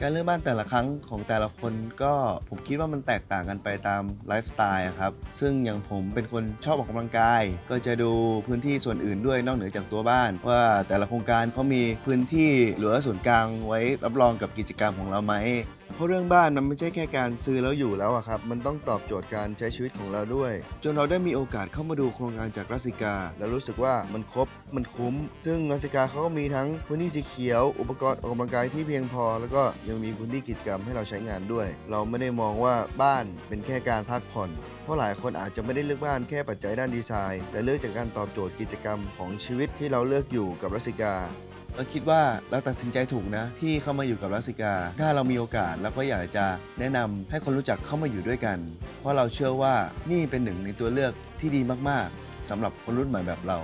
การเลือกบ้านแต่ละครั้งของแต่ละคนก็ผมคิดว่ามันแตกต่างกันไปตามไลฟ์สไตล์ครับ ซึ่งอย่างผมเป็นคนชอบออกกำลังกาย ก็จะดูพื้นที่ส่วนอื่นด้วยนอกเหนือจากตัวบ้าน ว่าแต่ละโครงการเขามีพื้นที่หรือส่วนกลางไว้รับรองกับกิจกรรมของเราไหม เพราะเรื่องบ้านมันไม่ใช่แค่การซื้อแล้วอยู่แล้วอะครับ มันต้องตอบโจทย์การใช้ชีวิตของเราด้วย จนเราได้มีโอกาสเข้ามาดูโครงการจากรัสิกา แล้วรู้สึกว่ามันครบ มันคุ้ม ซึ่งรัสิกาเขาก็มีทั้งพื้นที่สีเขียว อุปกรณ์ออกกำลังกายที่เพียงพอ แล้วก็ยังมีพื้นที่กิจกรรมให้เราใช้งานด้วย เราไม่ได้มองว่าบ้านเป็นแค่การพักผ่อนเพราะหลายคนอาจจะไม่ได้เลือกบ้านแค่ปัจจัยด้านดีไซน์ แต่เลือกจากการตอบโจทย์กิจกรรมของชีวิตที่เราเลือกอยู่กับรัสิกา เราคิดว่าเราตัดสินใจถูกนะ ที่เข้ามาอยู่กับรัสิกา ถ้าเรามีโอกาสเราก็อยากจะแนะนำให้คนรู้จักเข้ามาอยู่ด้วยกัน เพราะเราเชื่อว่านี่เป็นหนึ่งในตัวเลือกที่ดีมากๆสำหรับคนรุ่นใหม่แบบเรา